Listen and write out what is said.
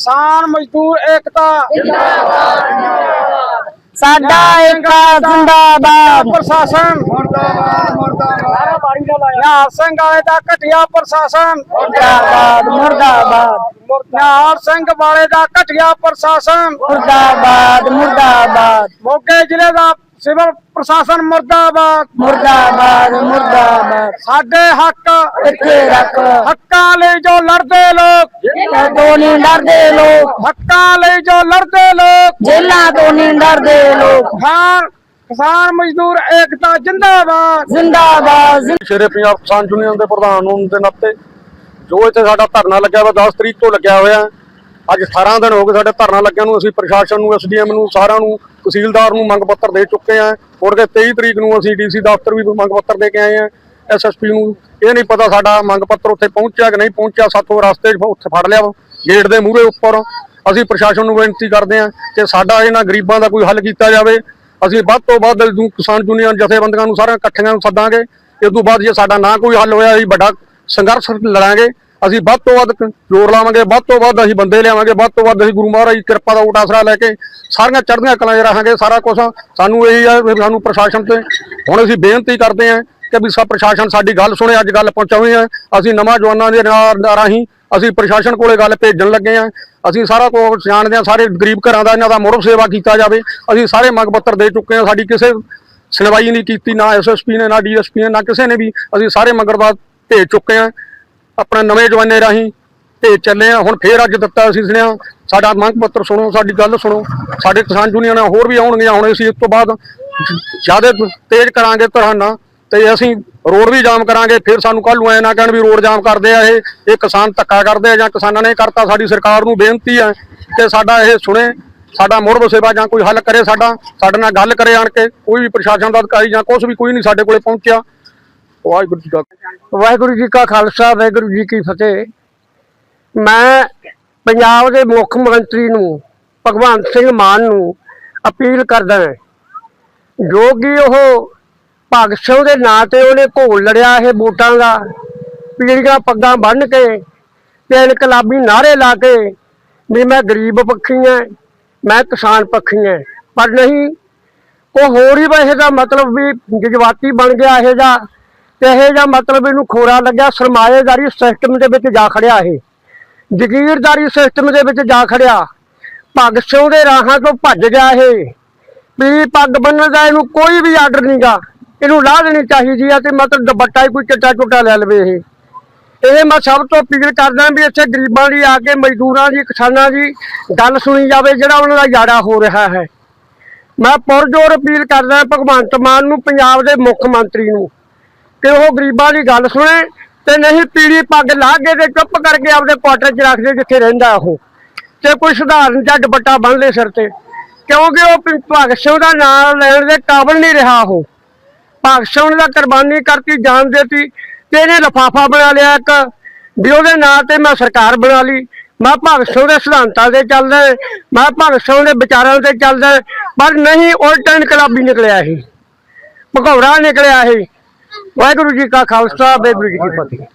ਕਿਸਾਨ ਮਜ਼ਦੂਰ ਏਕਤਾ। ਸਾਡਾ ਏਕਾ ਜ਼ਿੰਦਾਬਾਦ। ਪ੍ਰਸ਼ਾਸਨ ਨਿਹਾਲ ਸਿੰਘ ਵਾਲੇ ਦਾ ਘਟਿਆ ਪ੍ਰਸ਼ਾਸਨ। ਮੁਰਦਾਬਾਦ ਮੁਰਦਾਬਾਦ। ਨਿਹਾਲ ਸਿੰਘ ਵਾਲੇ ਦਾ ਘਟਿਆ ਪ੍ਰਸ਼ਾਸਨ। ਮੁਰਦਾਬਾਦ ਮੁਰਦਾਬਾਦ। ਮੋਗੇ ਜ਼ਿਲ੍ਹੇ ਦਾ ਸਿਵਲ ਪ੍ਰਸ਼ਾਸਨ ਮੁਰਦਾਬਾਦ। ਮੁਰਦਾਬਾਦ ਮੁਰਦਾਬਾਦ। ਸਾਡੇ ਹੱਕ ਇੱਥੇ ਰੱਖ। ਹੱਕਾਂ ਲਈ ਜੋ ਲੜਦੇ ਲੋਕ। ਤੋਂ ਨਹੀਂ ਡਰਦੇ ਲੋਕ? ਹੱਕਾਂ ਲਈ ਜੋ ਲੜਦੇ ਲੋਕ। ਜੇਲਾਂ ਤੋਂ ਨਹੀਂ ਡਰਦੇ ਲੋਕ। ਕਿਸਾਨ ਕਿਸਾਨ ਮਜ਼ਦੂਰ ਏਕਤਾ ਜਿੰਦਾਬਾਦ। ਜ਼ਿੰਦਾਬਾਦ ਜ਼ਿੰ- ਸ਼ੇਰੇ ਪੰਜਾਬ ਕਿਸਾਨ ਯੂਨੀਅਨ ਦੇ ਪ੍ਰਧਾਨ ਹੋਣ ਦੇ ਨਾਤੇ ਜੋ ਇੱਥੇ ਸਾਡਾ ਧਰਨਾ ਲੱਗਿਆ ਵਾ 10 ਤਰੀਕ ਤੋਂ ਲੱਗਿਆ ਹੋਇਆ ਅੱਜ 18 ਦਿਨ ਹੋ ਗਏ ਸਾਡੇ ਧਰਨਾ ਲੱਗਿਆ ਨੂੰ ਅਸੀਂ ਪ੍ਰਸ਼ਾਸਨ ਨੂੰ ਐਸਡੀਐਮ ਨੂੰ ਸਾਰਿਆਂ ਨੂੰ ਤਹਿਸੀਲਦਾਰ ਨੂੰ ਮੰਗ ਪੱਤਰ ਦੇ ਚੁੱਕੇ ਆ ਮੁੜ ਕੇ 23 ਤਰੀਕ ਨੂੰ ਅਸੀਂ ਡੀਸੀ ਦਫ਼ਤਰ ਵੀ ਮੰਗ ਪੱਤਰ ਦੇ ਕੇ ਆਏ ਆ ਐਸਐਸਪੀ ਨੂੰ ਇਹ ਨਹੀਂ ਪਤਾ ਸਾਡਾ ਮੰਗ ਪੱਤਰ ਉੱਥੇ ਪਹੁੰਚਿਆ ਕਿ ਨਹੀਂ ਪਹੁੰਚਿਆ ਸਾਥੋਂ ਰਸਤੇ 'ਚ ਉੱਥੇ ਫੜ ਲਿਆ ਵਾ, ਗੇਟ ਦੇ ਮੂਹਰੇ ਉੱਪਰ। ਅਸੀਂ ਪ੍ਰਸ਼ਾਸਨ ਨੂੰ ਬੇਨਤੀ ਕਰਦੇ ਹਾਂ ਕਿ ਸਾਡਾ ਇਹਨਾਂ ਗਰੀਬਾਂ ਦਾ ਕੋਈ ਹੱਲ ਕੀਤਾ ਜਾਵੇ। ਅਸੀਂ ਵੱਧ ਤੋਂ ਵੱਧ ਕਿਸਾਨ ਯੂਨੀਅਨ ਜਥੇਬੰਦੀਆਂ ਨੂੰ ਸਾਰਿਆਂ ਇਕੱਠੀਆਂ ਨੂੰ ਸੱਦਾਂਗੇ। ਇਸ ਤੋਂ ਬਾਅਦ ਜੇ ਸਾਡਾ ਨਾ ਕੋਈ ਹੱਲ ਹੋਇਆ ਅਸੀਂ ਵੱਡਾ ਸੰਘਰਸ਼ ਲੜਾਂਗੇ। ਅਸੀਂ ਵੱਧ ਤੋਂ ਵੱਧ ਜ਼ੋਰ ਲਾਵਾਂਗੇ ਵੱਧ ਤੋਂ ਵੱਧ ਅਸੀਂ ਬੰਦੇ ਲਿਆਵਾਂਗੇ ਵੱਧ ਤੋਂ ਵੱਧ ਅਸੀਂ ਗੁਰੂ ਮਹਾਰਾਜ ਦੀ ਕਿਰਪਾ ਦਾ ਊਟ ਆਸਰਾ ਲੈ ਕੇ ਸਾਰੀਆਂ ਚੜ੍ਹਦੀਆਂ ਕਲਾਂ 'ਚ ਰਹਾਂਗੇ ਸਾਰਾ ਕੁਝ ਸਾਨੂੰ ਇਹੀ ਆ ਵੀ ਸਾਨੂੰ ਪ੍ਰਸ਼ਾਸਨ ਤੇ ਹੁਣ ਅਸੀਂ ਬੇਨਤੀ ਕਰਦੇ ਹਾਂ ਕਿ ਵੀ ਸਭ ਪ੍ਰਸ਼ਾਸਨ ਸਾਡੀ ਗੱਲ ਸੁਣੇ, ਅੱਜ ਗੱਲ ਪਹੁੰਚਾਉਣੀ ਆ ਅਸੀਂ ਨਵਾਂ ਜਵਾਨਾਂ ਦੇ ਨਾਲ ਰਾਹੀਂ ਅਸੀਂ ਪ੍ਰਸ਼ਾਸਨ ਕੋਲੇ ਗੱਲ ਭੇਜਣ ਲੱਗੇ ਆ ਅਸੀਂ ਸਾਰਾ ਕੁਝ ਜਾਣਦੇ ਆ ਸਾਰੇ ਗਰੀਬ ਘਰਾਂ ਦਾ ਇਹਨਾਂ ਦਾ ਮੁਰਬ ਸੇਵਾ ਕੀਤਾ ਜਾਵੇ। ਅਸੀਂ ਸਾਰੇ ਮੰਗ ਪੱਤਰ ਦੇ ਚੁੱਕੇ ਆ ਸਾਡੀ ਕਿਸੇ ਸੁਣਵਾਈ ਨਹੀਂ ਕੀਤੀ, ਨਾ ਐਸਐਸਪੀ ਨੇ, ਨਾ ਡੀਐਸਪੀ ਨੇ, ਨਾ ਕਿਸੇ ਨੇ ਵੀ ਅਸੀਂ ਸਾਰੇ ਮੰਗਰਵਾਦ ਭੇਜ ਚੁੱਕੇ ਆ ਆਪਣੇ ਨਵੇਂ ਜਵਾਨੇ ਰਾਹੀਂ ਭੇਜ ਚੱਲੇ ਆ ਹੁਣ ਫੇਰ ਅੱਜ ਦਿੱਤਾ ਅਸੀਂ ਸੁਣਿਆ। ਸਾਡਾ ਮੰਗ ਪੱਤਰ ਸੁਣੋ, ਸਾਡੀ ਗੱਲ ਸੁਣੋ। ਸਾਡੇ ਕਿਸਾਨ ਯੂਨੀਅਨ ਹੋਰ ਵੀ ਆਉਣਗੀਆਂ। ਹੁਣ ਅਸੀਂ ਇਸ ਤੋਂ ਬਾਅਦ ਜ਼ਿਆਦਾ ਤੇਜ਼ ਕਰਾਂਗੇ ਧਰਨਾ। ਤੇ ਅਸੀਂ ਰੋਡ ਵੀ ਜਾਮ ਕਰਾਂਗੇ, ਫਿਰ ਸਾਨੂੰ ਕੱਲ ਨੂੰ ਐ ਨਾ ਕਹਿਣ ਵੀ ਰੋਡ ਜਾਮ ਕਰਦੇ ਆ ਇਹ ਇਹ ਕਿਸਾਨ ਧੱਕਾ ਕਰਦੇ ਆ ਜਾਂ ਕਿਸਾਨਾਂ ਨੇ ਕਰਤਾ, ਸਾਡੀ ਸਰਕਾਰ ਨੂੰ ਬੇਨਤੀ ਹੈ ਕਿ ਸਾਡਾ ਇਹ ਸੁਣੇ, ਸਾਡਾ ਮੁਰਬ ਸੇਵਾ ਜਾਂ ਕੋਈ ਹੱਲ ਕਰੇ ਸਾਡਾ, ਸਾਡੇ ਨਾਲ ਗੱਲ ਕਰੇ ਆਣ ਕੇ, ਕੋਈ ਵੀ ਪ੍ਰਸ਼ਾਸਨ ਦਾ ਅਧਿਕਾਰੀ ਜਾਂ ਕੁਝ ਵੀ ਕੋਈ ਨਹੀਂ ਸਾਡੇ ਕੋਲੇ ਪਹੁੰਚਿਆ। ਵਾਹਿਗੁਰੂ ਜੀ ਕਾ ਵਾਹਿਗੁਰੂ ਜੀ ਕਾ ਖਾਲਸਾ, ਵਾਹਿਗੁਰੂ ਜੀ ਕੀ ਫਤਿਹ। ਮੈਂ ਪੰਜਾਬ ਦੇ ਮੁੱਖ ਮੰਤਰੀ ਨੂੰ, ਭਗਵੰਤ ਸਿੰਘ ਮਾਨ ਨੂੰ ਅਪੀਲ ਕਰਦਾ ਹਾਂ, ਜੋ ਕਿ ਉਹ ਭਗਤ ਸਿੰਘ ਦੇ ਨਾਂ ਤੇ ਉਹਨੇ ਘੋਲ ਲੜਿਆ ਇਹ ਵੋਟਾਂ ਦਾ। ਜਿਹੜੀਆਂ ਪੱਗਾਂ ਬੰਨ੍ਹ ਕੇ ਤੇ ਇਨਕਲਾਬੀ ਨਾਅਰੇ ਲਾ ਕੇ ਵੀ ਮੈਂ ਗਰੀਬ ਪੱਖੀ ਹਾਂ ਮੈਂ ਕਿਸਾਨ ਪੱਖੀ ਹਾਂ ਪਰ ਨਹੀਂ, ਉਹ ਹੋਰ ਹੀ ਵੈਸੇ ਦਾ ਮਤਲਬ ਵੀ ਜਜ਼ਬਾਤੀ ਬਣ ਗਿਆ ਇਹ ਦਾ ਤੇ ਇਹ ਜਾਂ ਮਤਲਬ ਇਹਨੂੰ ਖੋਰਾ ਲੱਗਿਆ, ਸਰਮਾਏਦਾਰੀ ਸਿਸਟਮ ਦੇ ਵਿੱਚ ਜਾ ਖੜਿਆ ਇਹ। ਜ਼ਗੀਰਦਾਰੀ ਸਿਸਟਮ ਦੇ ਵਿੱਚ ਜਾ ਖੜਿਆ। ਭਗਤ ਸਿੰਘ ਦੇ ਰਾਹਾਂ ਤੋਂ ਭੱਜ ਗਿਆ ਇਹ। ਵੀ ਪੱਗ ਬੰਨਣ ਦਾ ਇਹਨੂੰ ਕੋਈ ਵੀ ਆਰਡਰ ਨਹੀਂਗਾ ਇਹਨੂੰ ਲਾਹ ਦੇਣੀ ਚਾਹੀਦੀ ਆ ਤੇ ਮਤਲਬ ਦੁਪੱਟਾ ਹੀ ਕੋਈ ਚਿੱਟਾ ਚੁੱਟਾ ਲੈ ਲਵੇ ਇਹ। ਇਹ ਮੈਂ ਸਭ ਤੋਂ ਅਪੀਲ ਕਰਦਾ ਵੀ ਇੱਥੇ ਗਰੀਬਾਂ ਦੀ ਆ ਕੇ ਮਜ਼ਦੂਰਾਂ ਦੀ, ਕਿਸਾਨਾਂ ਦੀ ਗੱਲ ਸੁਣੀ ਜਾਵੇ, ਜਿਹੜਾ ਉਹਨਾਂ ਦਾ ਯਾਰਾ ਹੋ ਰਿਹਾ ਹੈ। ਮੈਂ ਪੁਰਜੋਰ ਅਪੀਲ ਕਰਦਾ ਭਗਵੰਤ ਮਾਨ ਨੂੰ, ਪੰਜਾਬ ਦੇ ਮੁੱਖ ਮੰਤਰੀ ਨੂੰ, ਕਿ ਉਹ ਗਰੀਬਾਂ ਦੀ ਗੱਲ ਸੁਣੇ ਤੇ ਨਹੀਂ ਪੀੜੀ ਪੱਗ ਲਾ ਕੇ ਤੇ ਚੁੱਪ ਕਰਕੇ ਆਪਦੇ ਕੁਆਟਰ 'ਚ ਰੱਖ ਦੇ ਜਿੱਥੇ ਰਹਿੰਦਾ ਉਹ। ਤੇ ਕੋਈ ਸੁਧਾਰਨ ਜਾਂ ਦੁਪੱਟਾ ਬੰਨ ਲੈ ਸਿਰ ਤੇ, ਕਿਉਂਕਿ ਉਹ ਭਗਤ ਸਿੰਘ ਦਾ ਨਾਮ ਲੈਣ ਦੇ ਕਾਬਲ ਨਹੀਂ ਰਿਹਾ ਉਹ। ਭਗਤ ਸਿੰਘ ਦਾ ਕੁਰਬਾਨੀ ਕਰਤੀ, ਜਾਨ ਦੇਤੀ ਤੇ ਇਹਨੇ ਲਫਾਫਾ ਬਣਾ ਲਿਆ ਇੱਕ, ਵੀ ਉਹਦੇ ਨਾਂ ਤੇ ਮੈਂ ਸਰਕਾਰ ਬਣਾ ਲਈ। ਮੈਂ ਭਗਤ ਸਿੰਘ ਦੇ ਸਿਧਾਂਤਾਂ ਤੇ ਚੱਲਦਾ ਮੈਂ ਭਗਤ ਸਿੰਘ ਦੇ ਵਿਚਾਰਾਂ ਤੇ ਚੱਲਦਾ ਪਰ ਨਹੀਂ, ਉਲਟਾ ਇਨਕਲਾਬੀ ਨਿਕਲਿਆ ਸੀ। ਭਗੌੜਾ ਨਿਕਲਿਆ ਸੀ। ਵਾਹਿਗੁਰੂ ਜੀ ਕਾ ਖਾਲਸਾ, ਵਾਹਿਗੁਰੂ ਜੀ ਕੀ ਫਤਿਹ।